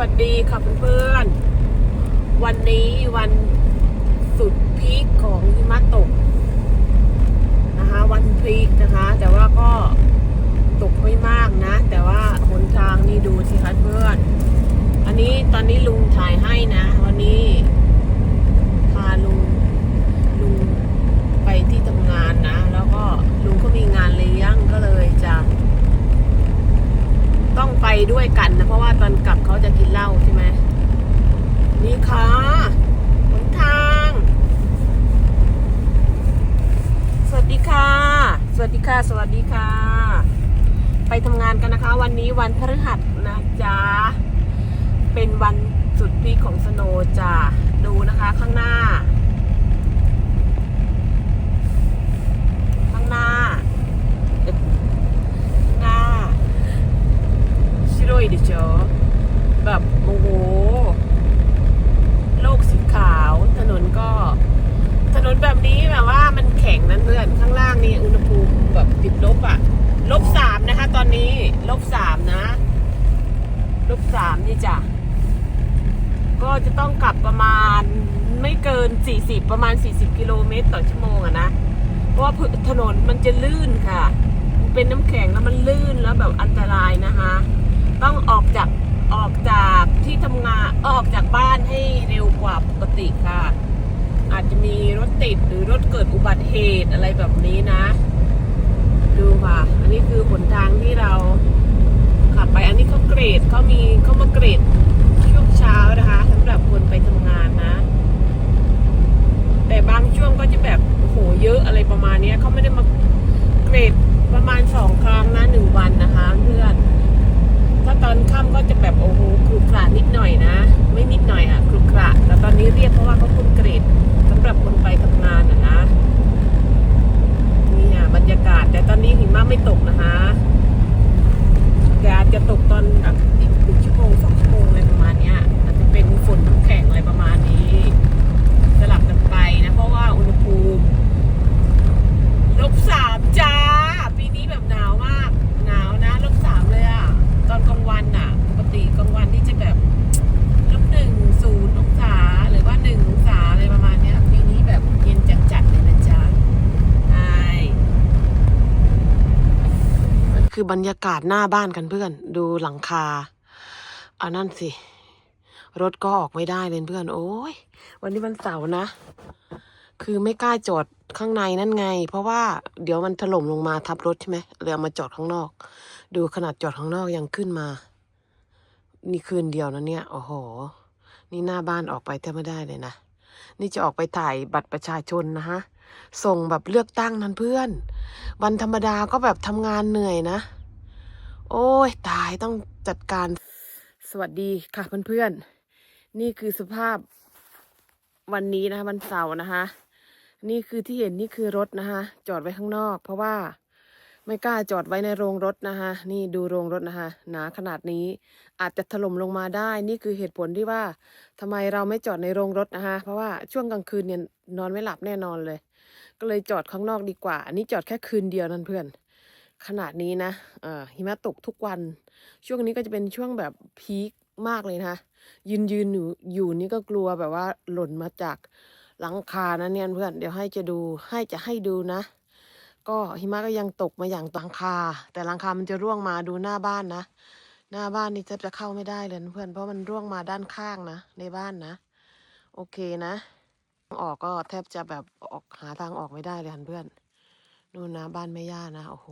วัสดีค่ะเพื่อนๆ วันนี้วันสุดพีคของหิมะตกนะคะ วันพีคนะคะ แต่ว่าก็ตกไม่มากนะ แต่ว่าหนทางนี่ดูสิคะเพื่อน อันนี้ตอนนี้ลุงถ่ายให้นะ วันนี้พาลุงลุงไปที่ทำงานนะ แล้วก็ลุงก็มีงานเลี้ยงก็เลยจะ ต้องไปด้วยกันนะ เพราะว่าตอนกลับเขาจะกินเหล้าใช่ไหมนี่ค่ะหนทาง สวัสดีค่ะ สวัสดีค่ะ สวัสดีค่ะ ไปทำงานกันนะคะ วันนี้วันพฤหัสนะจ๊ะ เป็นวันสุดพีของสโนจ้ะดูนะคะข้างหน้า ข้างหน้าเดี๋ยวข้างหน้า 白いでしょแบบโอ้โห โลกสีขาว ถนนก็ ถนนแบบนี้แบบว่ามันแข็งนั้นเพื่อน ข้างล่างนี่อุณหภูมิแบบติดลบอะลบสามนะคะ ตอนนี้ ลบสามนะ ลบสามนี่จ้ะ ก็จะต้องกลับประมาณไม่เกิน 40 ประมาณ 40 กิโลเมตรต่อชั่วโมงอะนะ เพราะว่าพื้นถนนมันจะลื่นค่ะ มันเป็นน้ำแข็งแล้วมันลื่นแล้วแบบอันตรายนะคะ ต้องออกจากออกจากที่ทำงานออกจากบ้านให้เร็วกว่าปกติค่ะ อาจจะมีรถติดหรือรถเกิดอุบัติเหตุอะไรแบบนี้นะ ดูค่ะ อันนี้คือหนทางที่เราขับไปอันนี้เขาเกรดเขามีเขามาเกรดช่วงเช้านะคะสำหรับคนไปทำงานนะ แต่บางช่วงก็จะแบบโอ้โหเยอะอะไรประมาณเนี้ยเขาไม่ได้มาเกรดประมาณสองครั้งนะหนึ่งวันนะคะเพื่อน ถ้าตอนค่ำก็จะแบบโอ้โหครุขระนิดหน่อยนะ ไม่นิดหน่อยอะครุขระแต่ตอนนี้เรียกเพราะว่าเขาคุณเกรดสำหรับคนไปทำงานนะนะนี่อะบรรยากาศ แต่ตอนนี้หิมะไม่ตกนะคะแต่อาจจะตกตอนแบบอีกชั่วโมงสองชั่วโมงอะไรประมาณเนี้ยอาจจะเป็นฝนน้ำแข็งอะไรประมาณนี้ สลับกันไปนะ เพราะว่าอุณหภูมิลบสามจ้า ปีนี้แบบหนาวมาก หนาวนะลบสามเลยอะตอนกลางวันอะปกติกลางวันที่จะแบบลบหนึ่งศูนย์องศาหรือว่าหนึ่งองศาอะไรประมาณเนี้ย ปีนี้แบบเย็นจัดๆเลยนะจ๊ะใช่มันคือ บรรยากาศหน้าบ้านกันเพื่อน ดูหลังคาอ่านั่นสิ รถก็ออกไม่ได้เลยเพื่อน โอ้ย วันนี้วันเสาร์นะ คือไม่กล้าจอดข้างในนั่นไง เพราะว่าเดี๋ยวมันถล่มลงมาทับรถใช่ไหมเลยเอามาจอดข้างนอก ดูขนาดจอดข้างนอกยังขึ้นมา นี่คืนเดียวนะเนี่ย โอ้โห นี่หน้าบ้านออกไปแทบไม่ได้เลยนะ นี่จะออกไปถ่ายบัตรประชาชนนะฮะ ส่งแบบเลือกตั้งนั้นเพื่อน วันธรรมดาก็แบบทำงานเหนื่อยนะ โอ้ยตายต้องจัดการ สวัสดีค่ะเพื่อนๆ นี่คือสภาพวันนี้นะคะวันเสาร์นะคะ นี่คือที่เห็นนี่คือรถนะคะ จอดไว้ข้างนอก เพราะว่าไม่กล้าจอดไว้ในโรงรถนะคะนี่ดูโรงรถนะคะหนาขนาดนี้อาจจะถล่มลงมาได้ นี่คือเหตุผลที่ว่าทำไมเราไม่จอดในโรงรถนะคะ เพราะว่าช่วงกลางคืนเนี่ยนอนไม่หลับแน่นอนเลย ก็เลยจอดข้างนอกดีกว่า อันนี้จอดแค่คืนเดียวนั่นเพื่อน ขนาดนี้นะเอ่อหิมะตกทุกวัน ช่วงนี้ก็จะเป็นช่วงแบบพีคมากเลยนะยืนยืนอยู่อยู่นี่ก็กลัวแบบว่าหล่นมาจากหลังคานะเนี่ยเพื่อนเดี๋ยวให้จะดูให้จะให้ดูนะ ก็หิมะก็ยังตกมาอย่างหลังคา แต่หลังคามันจะร่วงมาดูหน้าบ้านนะ หน้าบ้านนี่แทบจะเข้าไม่ได้เลยเพื่อนเพราะมันร่วงมาด้านข้างนะ ในบ้านนะ โอเคนะ ออกก็แทบจะแบบออกหาทางออกไม่ได้เลยเพื่อน นู่นนะบ้านแม่ย่านะ โอ้โห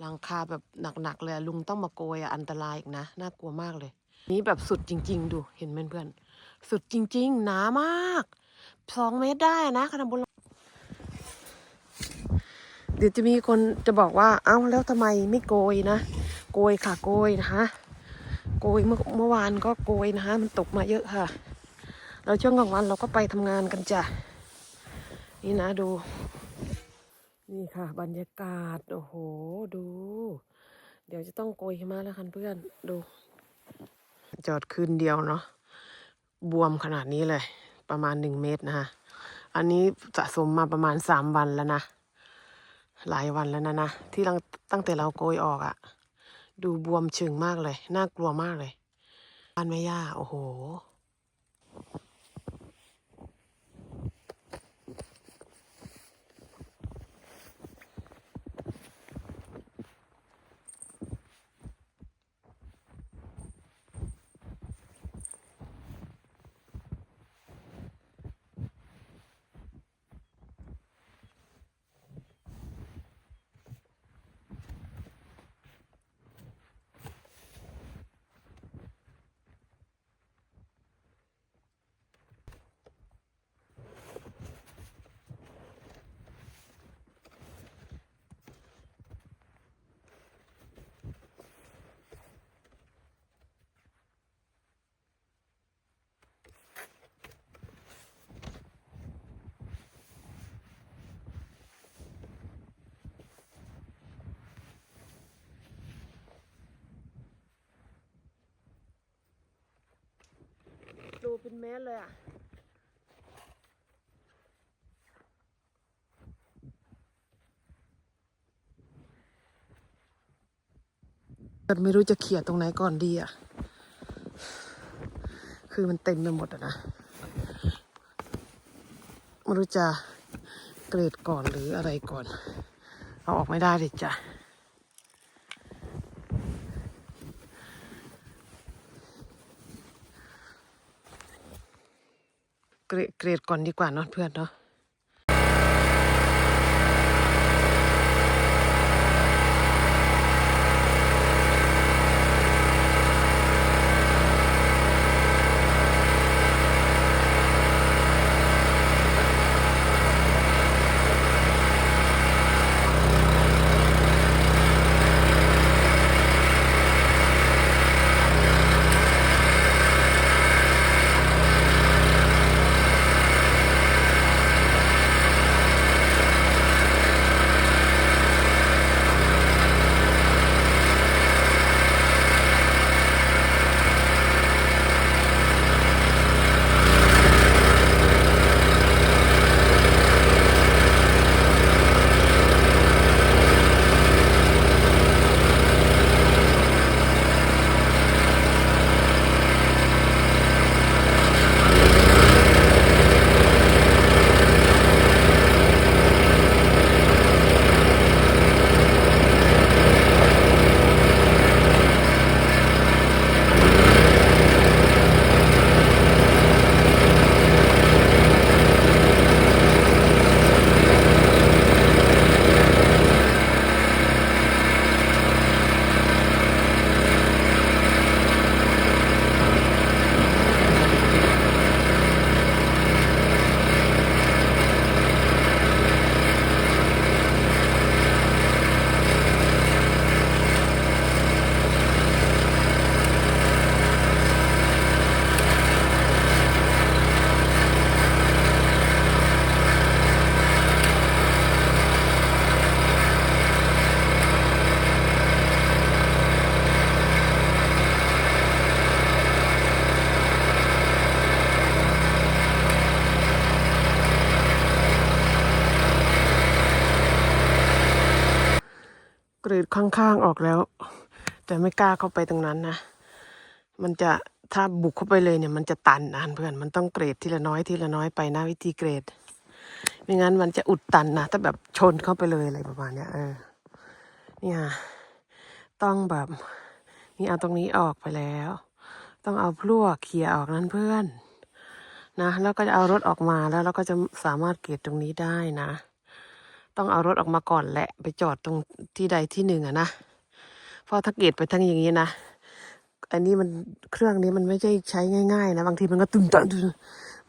หลังคาแบบหนักๆเลยลุงต้องมาโกยอันตรายอีกนะ น่ากลัวมากเลย นี้แบบสุดจริง ๆ ดู เห็นเพื่อนๆ สุดจริง ๆ หนามากสองเมตรได้นะขนาดบนเดี๋ยวจะมีคนจะบอกว่า เอ้าแล้วทำไมไม่โกยนะ โกยค่ะโกยนะคะ โกยเมื่อเมื่อวานก็โกยนะคะ มันตกมาเยอะค่ะ แล้วช่วงกลางวันเราก็ไปทำงานกันจ้ะ นี่นะดู นี่ค่ะ บรรยากาศ โอ้โห ดู เดี๋ยวจะต้องโกยหิมะแล้วคันเพื่อนดู จอดคืนเดียวเนาะบวมขนาดนี้เลย ประมาณหนึ่งเมตรนะคะอันนี้สะสมมาประมาณสามวันแล้วนะ หลายวันแล้วนะนะ ที่ตั้งตั้งแต่เราโกยออกอะ่ะดูบวมเชิงมากเลย น่ากลัวมากเลยบ้านแม่ย่า โอ้โห ดู เป็นเมตรเลยอะแต่ไม่รู้จะเขี่ยตรงไหนก่อนดีอะ คือมันเต็มไปหมดอะนะไม่รู้จะเกรดก่อนหรืออะไรก่อน เอาออกไม่ได้เลยจ้ะ เกรด เกรดก่อนดีกว่าเนาะเพื่อนเนาะ กรีดข้างๆออกแล้ว แต่ไม่กล้าเข้าไปตรงนั้นนะ มันจะถ้าบุกเข้าไปเลยเนี่ย มันจะตันนะเพื่อนมันต้องเกรดทีละน้อยทีละน้อยไปนะวิธีเกรดไม่งั้นมันจะอุดตันนะถ้าแบบชนเข้าไปเลยอะไรประมาณเนี้ยเออเนี่ยต้องแบบนี่เอาตรงนี้ออกไปแล้ว ต้องเอาพลั่วเคลียออกนั้นเพื่อนนะแล้วก็จะเอารถออกมาแล้วเราก็จะสามารถเกรดตรงนี้ได้นะ ต้องเอารถออกมาก่อนแหละ ไปจอดตรงที่ใดที่หนึ่งอะนะเพราะถ้าเกตไปทั้งอย่างนี้นะอันนี้มันเครื่องนี้มันไม่ใช่ใช้ง่ายๆนะบางทีมันก็ตึงตัน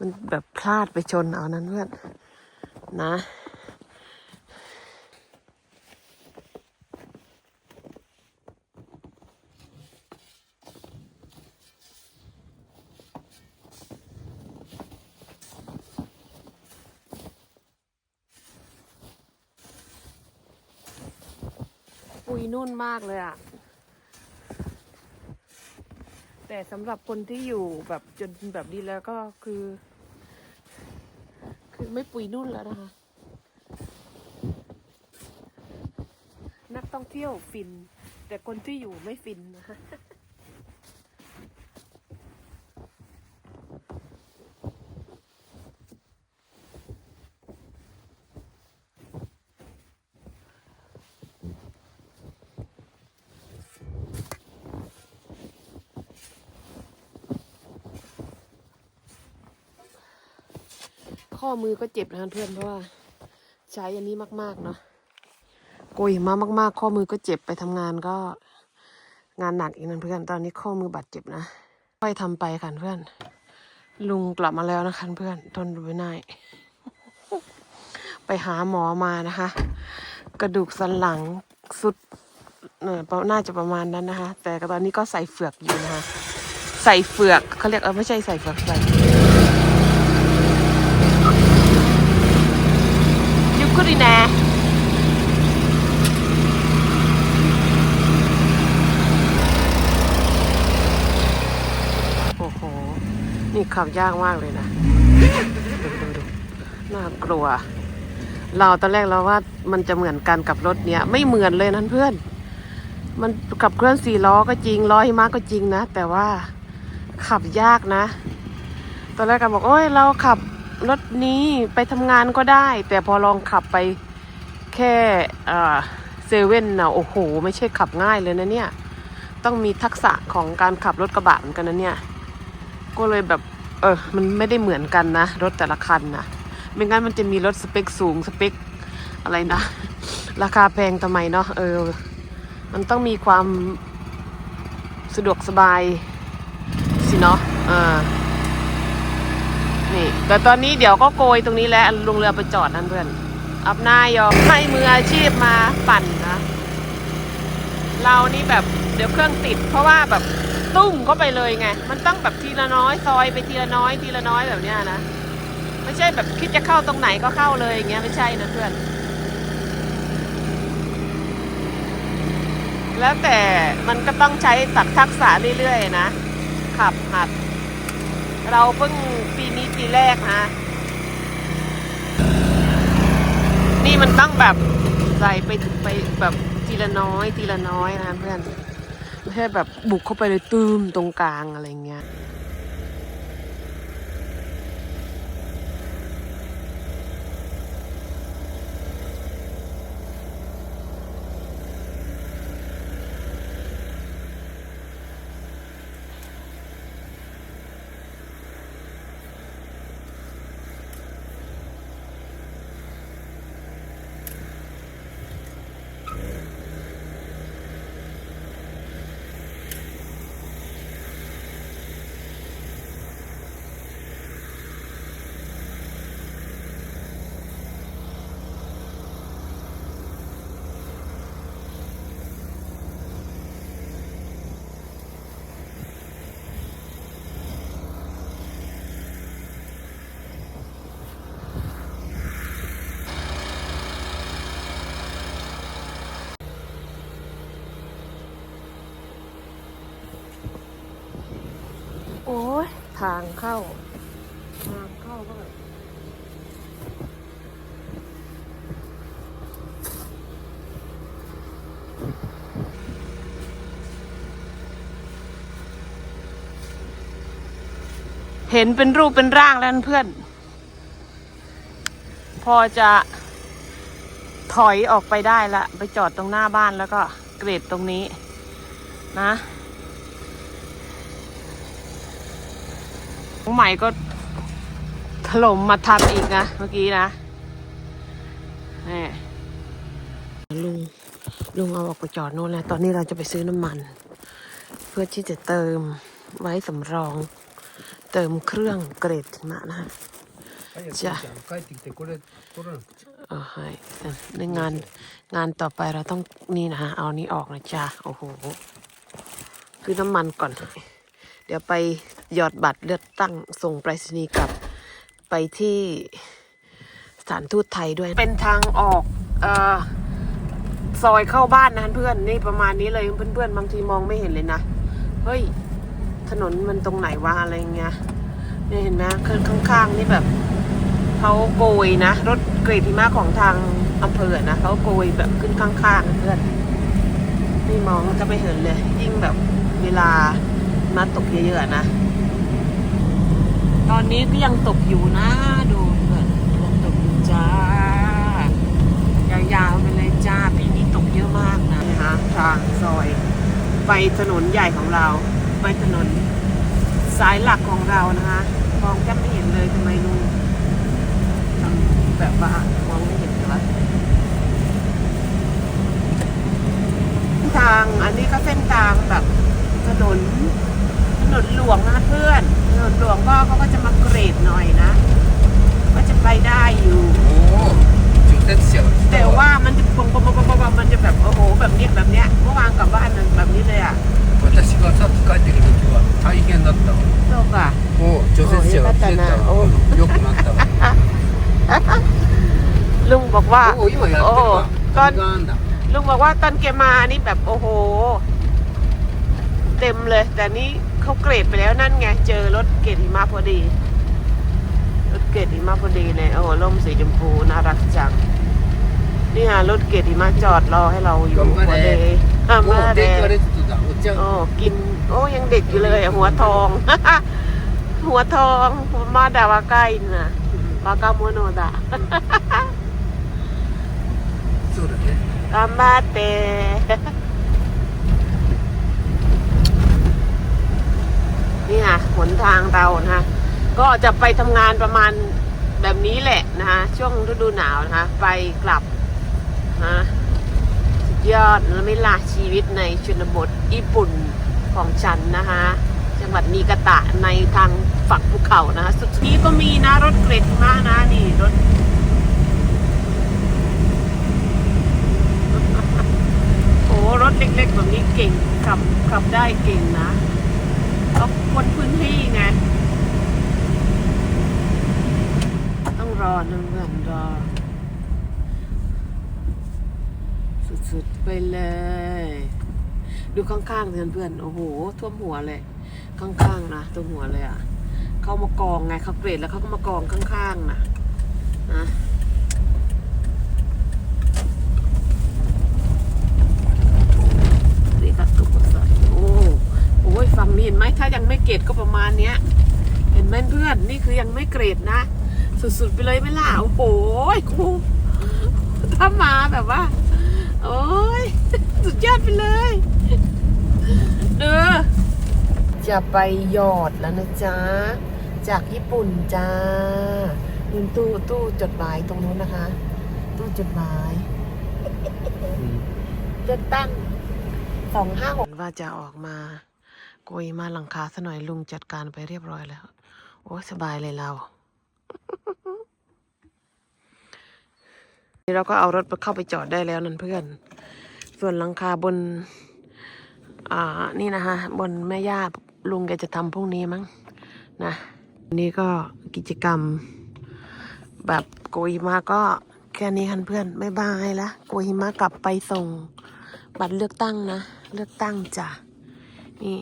มันแบบพลาดไปชนเอานั้นเพื่อนนะ นุ่นมากเลยอะแต่สำหรับคนที่อยู่แบบจนแบบนี้แล้วก็คือ คือไม่ปุยนุ่นแล้วนะคะ นักท่องเที่ยวฟิน แต่คนที่อยู่ไม่ฟินนะคะ อมือก็เจ็บนะเพื่อนเพราะว่าใช้อันนี้มากๆเนาะโกยมามากๆ ข้อมือก็เจ็บไปทำงานก็ งานหนักอีกนะเพื่อนตอนนี้ข้อมือบาดเจ็บนะค่อยทำไปค่ะเพื่อน ลุงกลับมาแล้วนะคะเพื่อนทนดูไม่ได้ไปหาหมอมานะคะ กระดูกสันหลังสุดเออน่าจะประมาณนั้นนะคะ แต่ตอนนี้ก็ใส่เฟือกอยู่นะคะ ใส่เฟือกเขาเรียกเออไม่ใช่ใส่เฟือกใส่ Kurinè. Oh, นี่ขับยากมากเลยนะ ดูดูดูน่ากลัว เราตอนแรกเราว่ามันจะเหมือนกันกับรถเนี้ย ไม่เหมือนเลยนั่นเพื่อน มันขับเครื่องสี่ล้อก็จริงล้อหิมะก็จริงนะ แต่ว่าขับยากนะ ตอนแรกกันบอกโอ้ยเราขับ รถนี้ไปทำงานก็ได้ แต่พอลองขับไปแค่เซเว่นนะโอ้โห ไม่ใช่ขับง่ายเลยนะเนี่ย ต้องมีทักษะของการขับรถกระบะเหมือนกันนะเนี่ย ก็เลยแบบ เออ มันไม่ได้เหมือนกันนะ รถแต่ละคันนะไม่งั้นมันจะมีรถสเปคสูงสเปคอะไรนะ ราคาแพงทำไมเนาะเออ มันต้องมีความสะดวกสบายสิเนาะอ่า นี่ แต่ตอนนี้เดี๋ยวก็โกยตรงนี้แล้วลงเรือไปจอดนั่นเพื่อน อับหน้ายอมให้มืออาชีพมาปั่นนะ เรานี่แบบเดี๋ยวเครื่องติด เพราะว่าแบบตุ้มเข้าไปเลยไง มันต้องแบบทีละน้อยซอยไปทีละน้อยทีละน้อยแบบเนี้ยนะ ไม่ใช่แบบคิดจะเข้าตรงไหนก็เข้าเลยอย่างเงี้ยไม่ใช่นะเพื่อน แล้วแต่มันก็ต้องใช้ตักทักษะเรื่อยๆนะ ขับหัด เราเพิ่งปีนี้ปีแรกนะ นี่มันต้องแบบใส่ไปไปแบบทีละน้อยทีละน้อยนะเพื่อนไม่ใช่แบบบุกเข้าไปเลยตืมตรงกลางอะไรเงี้ย โอ้ย ทางเข้า ทางเข้าก็แบบเห็นเป็นรูปเป็นร่างแล้วเพื่อน พอจะถอยออกไปได้ละ ไปจอดตรงหน้าบ้านแล้วก็เกรดตรงนี้นะ ของ ใหม่ก็ถล่มมาทับอีกนะ เมื่อกี้นะนี่ลุงลุงเอาออกไปจอดโน่นแล้ว ตอนนี้เราจะไปซื้อน้ำมัน เพื่อที่จะเติมไว้สำรอง เติมเครื่องเกรดมานะจะเออให้ในงานงานต่อไปเราต้องนี่นะฮะเอานี้ออกนะจ้าโอ้โห คือน้ำมันก่อน เดี๋ยวไปหยอดบัตรเลือกตั้งส่งไปรษณีย์กลับไปที่สถานทูตไทยด้วย เป็นทางออกอซอยเข้าบ้านนะเพื่อนนี่ประมาณนี้เลยเพื่อนๆบางทีมองไม่เห็นเลยนะเฮ้ยถนนมันตรงไหนวะอะไรเงี้ยเนี่ยเห็นไหมข้างๆนี่แบบเขาโกยนะ รถเกรดหิมะของทางอำเภอนะเขาโกยแบบขึ้นข้างๆเพื่อนนี่มองก็ไม่เห็นเลย ยิ่งแบบเวลา มาตกเยอะๆนะ ตอนนี้ก็ยังตกอยู่นะ ดูเพื่อนยังตกอยู่จ้ายาวๆไปเลยจ้าปีนี้ตกเยอะมากนะนะคะทางซอย ไปถนนใหญ่ของเรา ไปถนนสายหลักของเรานะคะมองแทบไม่เห็นเลยทำไมลุงทำแบบว่ามองไม่เห็นเลยวะทางอันนี้ก็เส้นทางแบบถนนถ นนหลวงนะเพื่อนถนนหลวงก็เขาก็จะมาเกรดหน่อยนะ ก็จะไปได้อยู่ おお除雪車が来 แต่ た ว่ามันจะปงปงปงปงปงมันจะแบบโอ้โหแบบเนี้ยแบบเนี้ยเมื่อวานกลับบ้านมันแบบนี้เลยอ่ะ 私がさっき帰ってくる時は大変だったわ โลกอ่ะ おお除雪車が来てたおわよくなったわ ลุงบอกว่า おお今やってるわ ตอน 右側なんだ ลุงบอกว่าตอนแกมานี่แบบโอ้โห เต็มเลย แต่นี่ เขาเกรดไปแล้วนั่นไง เจอรถเกรดหิมะพอดี รถเกรดหิมะพอดีเลยโอ้โหร่มสีชมพูน่ารักจังนี่ฮะรถเกรดหิมะจอดรอให้เราอยู่พอดีอ่ะ お มา お เด 電気が出てたおっちゃん โอ้กิน โอ้ยังเด็กอยู่เลยอะหัวทอง หัวทองมาดาวาไกนะวากาโมโนดะ そうだね นี่ค่ะหนทางเรานะคะก็จะไปทำงานประมาณแบบนี้แหละนะคะช่วงฤดูหนาวนะคะ ไปกลับนะสุดยอดและไม่ลาชีวิตในชนบทญี่ปุ่นของฉันนะคะจังหวัดนีกาตะในทางฝั่งภูเขานะคะสุดนี้ก็มีนะรถเกรดมากนะนี่รถโอ้รถเล็กๆแบบนี้เก่งขับขับได้เก่งนะ ก็คนพื้นที่ไง ต้องรอนะเพื่อนรอ สุดๆไปเลย ดูข้างๆเพื่อนเพื่อนโอ้โห ท่วมหัวเลย ข้างๆนะตัวหัวเลยอะ เขามากองไงเขาเกรดแล้วเขาก็มากองข้างๆนะนะ นี่ตัดตุกใส่โอ้โอ้ยฝั่งนี้เห็นไหมถ้ายังไม่ เกรดก็ประมาณเนี้ย เห็นไหมเพื่อนนี่คือยังไม่เกรดนะ สุดๆไปเลยไหม่ล่ะโอ้โหครูถ้ามาแบบว่า โอ้ยสุดยอดไปเลยเด้อจะไปหยอดแล้วนะจ๊ะ จากญี่ปุ่นจ้านู่นตู้ตู้จดหมายตรงนู้นนะคะ ตู้จดหมายเลือกตั้งสองห้าหกว่าจะออกมา โกยมาหลังคาซะหน่อยลุงจัดการไปเรียบร้อยแล้ว โอ้สบายเลยเรานี่เราก็เอารถไปเข้าไปจอดได้แล้วนั่นเพื่อน ส่วนหลังคาบน อ่า นี่นะคะบนแม่ย่าลุงแกจะทำพรุ่งนี้มั้งนะนนี้ก็กิจกรรม แบบโกยมาก็แค่นี้คันเพื่อนไม่บายละโกยมากลับไปส่ง บัตรเลือกตั้งนะ เลือกตั้งจ้ะนี่